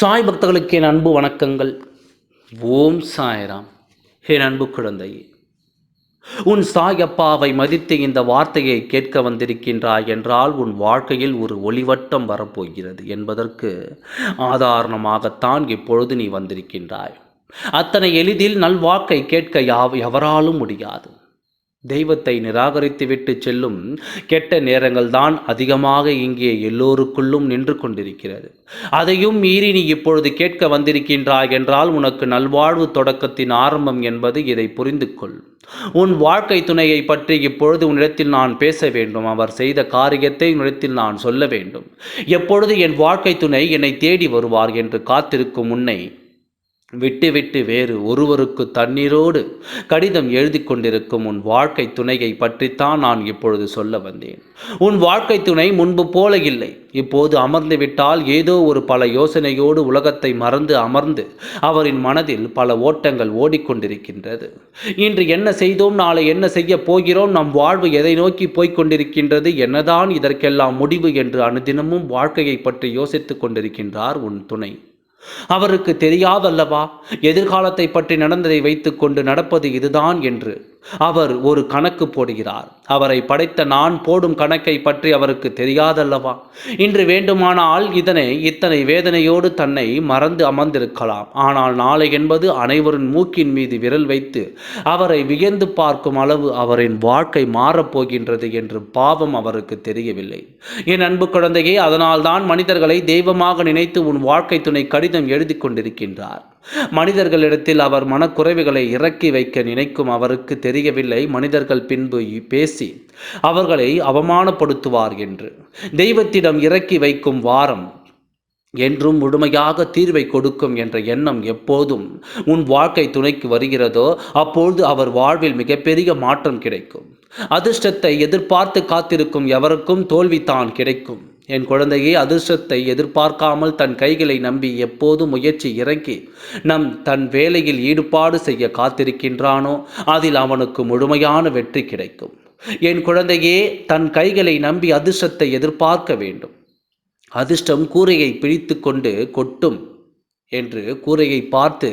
சாய் பக்தர்களுக்கு என் அன்பு வணக்கங்கள். ஓம் சாய்ராம். என் அன்பு குழந்தையே உன் சாய் அப்பாவை மதித்து இந்த வார்த்தையை கேட்க வந்திருக்கின்றாய் என்றால் உன் வாழ்க்கையில் ஒரு ஒளிவட்டம் வரப்போகிறது என்பதற்கு ஆதாரணமாகத்தான் இப்பொழுது நீ வந்திருக்கின்றாய். அத்தனை எளிதில் நல்வாக்கை கேட்க யாவ் எவராலும் முடியாது. தெய்வத்தை நிராகரித்துவிட்டு செல்லும் கெட்ட நேரங்கள் தான் அதிகமாக இங்கே எல்லோருக்குள்ளும் நின்று கொண்டிருக்கிறது. அதையும் மீறி நீ இப்பொழுது கேட்க வந்திருக்கின்றாய் என்றால் உனக்கு நல்வாழ்வு தொடக்கத்தின் ஆரம்பம் என்பது இதை புரிந்து கொள் உன் வாழ்க்கை துணையை பற்றி இப்பொழுது உன்னிடத்தில் நான் பேச வேண்டும். அவர் செய்த காரியத்தை உன்னிடத்தில் நான் சொல்ல வேண்டும். எப்பொழுது என் வாழ்க்கை துணை என்னை தேடி வருவார் என்று காத்திருக்கும் உன்னை விட்டுவிட்டு வேறு ஒருவருக்கு தண்ணீரோடு கடிதம் எழுதி கொண்டிருக்கும் உன் வாழ்க்கை துணையை பற்றித்தான் நான் இப்பொழுது சொல்ல வந்தேன். உன் வாழ்க்கை துணை முன்பு போல இல்லை. இப்போது அமர்ந்து விட்டால் ஏதோ ஒரு பல யோசனையோடு உலகத்தை மறந்து அமர்ந்து அவரின் மனதில் பல ஓட்டங்கள் ஓடிக்கொண்டிருக்கின்றது. இன்று என்ன செய்தோம் நாளை என்ன செய்ய போகிறோம் நம் வாழ்வு எதை நோக்கி போய்க்கொண்டிருக்கின்றது என்னதான் இதற்கெல்லாம் முடிவு என்று அனுதினமும் வாழ்க்கையை பற்றி யோசித்துக் கொண்டிருக்கின்றார் உன் துணை. அவருக்கு தெரியாதல்லவா? எதிர்காலத்தை பற்றி நடந்ததை வைத்துக்கொண்டு நடப்பது இதுதான் என்று. அவர் ஒரு கணக்கு போடுகிறார். அவரை படைத்த நான் போடும் கணக்கை பற்றி அவருக்கு தெரியாதல்லவா? இன்று வேண்டுமானால் இதனை இத்தனை வேதனையோடு தன்னை மறந்து அமர்ந்திருக்கலாம். ஆனால் நாளை என்பது அனைவரின் மூக்கின் மீது விரல் வைத்து அவரை வியந்து பார்க்கும் அளவு அவரின் வாழ்க்கை மாறப்போகின்றது என்று பாவம் அவருக்கு தெரியவில்லை. என் அன்பு குழந்தையே அதனால்தான் மனிதர்களை தெய்வமாக நினைத்து உன் வாழ்க்கை துணை கடிதம் எழுதி கொண்டிருக்கின்றார். மனிதர்களிடத்தில் அவர் மனக்குறைவுகளை இறக்கி வைக்க நினைக்கும் அவருக்கு தெரியவில்லை. மனிதர்கள் பின்பு பேசி அவர்களை அவமானப்படுத்துவார் என்று. தெய்வத்திடம் இறக்கி வைக்கும் வாரம் என்றும் முழுமையாக தீர்வை கொடுக்கும் என்ற எண்ணம் எப்போதும் உன் வாழ்க்கை துணைக்கு வருகிறதோ அப்பொழுது அவர் வாழ்வில் மிகப்பெரிய மாற்றம் கிடைக்கும். அதிர்ஷ்டத்தை எதிர்பார்த்து காத்திருக்கும் எவருக்கும் தோல்வி தான் கிடைக்கும். என் குழந்தையே அதிர்ஷ்டத்தை எதிர்பார்க்காமல் தன் கைகளை நம்பி எப்போதும் முயற்சி இறங்கி நம் தன் வேலையில் ஈடுபாடு செய்ய காத்திருக்கின்றானோ அதில் அவனுக்கு முழுமையான வெற்றி கிடைக்கும். என் குழந்தையே தன் கைகளை நம்பி அதிர்ஷ்டத்தை எதிர்பார்க்க வேண்டும். அதிர்ஷ்டம் கூரையை பிடித்து கொண்டு கொட்டும் என்று கூரையை பார்த்து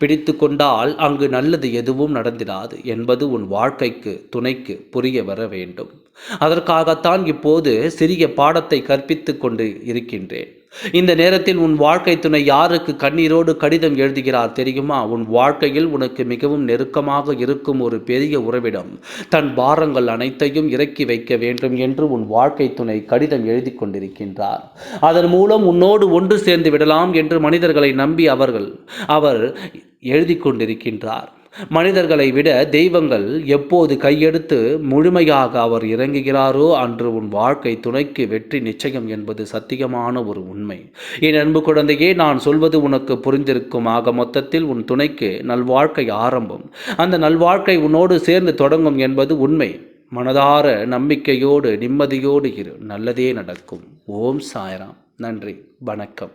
பிடித்து கொண்டால் அங்கு நல்லது எதுவும் நடந்திடாது என்பது உன் வாழ்க்கைக்கு துணைக்கு புரிய வர வேண்டும். அதற்காகத்தான் இப்போது சிறிய பாடத்தை கற்பித்து கொண்டு இருக்கின்றேன். இந்த நேரத்தில் உன் வாழ்க்கை துணை யாருக்கு கண்ணீரோடு கடிதம் எழுதுகிறார் தெரியுமா? உன் வாழ்க்கையில் உனக்கு மிகவும் நெருக்கமாக இருக்கும் ஒரு பெரிய உறவிடம். தன் பாரங்கள் அனைத்தையும் இறக்கி வைக்க வேண்டும் என்று உன் வாழ்க்கை துணை கடிதம் எழுதி கொண்டிருக்கின்றார். அதன் மூலம் உன்னோடு ஒன்று சேர்ந்து விடலாம் என்று மனிதர்களை நம்பி அவர்கள் அவர் எழுதி கொண்டிருக்கின்றார். மனிதர்களை விட தெய்வங்கள் எப்போது கையெடுத்து முழுமையாக அவர் இறங்குகிறாரோ அன்று உன் வாழ்க்கை துணைக்கு வெற்றி நிச்சயம் என்பது சத்தியமான ஒரு உண்மை. என் அன்பு குழந்தையே நான் சொல்வது உனக்கு புரிந்திருக்கும். ஆக மொத்தத்தில் உன் துணைக்கு நல்வாழ்க்கை ஆரம்பம். அந்த நல்வாழ்க்கை உன்னோடு சேர்ந்து தொடங்கும் என்பது உண்மை. மனதார நம்பிக்கையோடு நிம்மதியோடு இரு. நல்லதே நடக்கும். ஓம் சாய்ராம். நன்றி. வணக்கம்.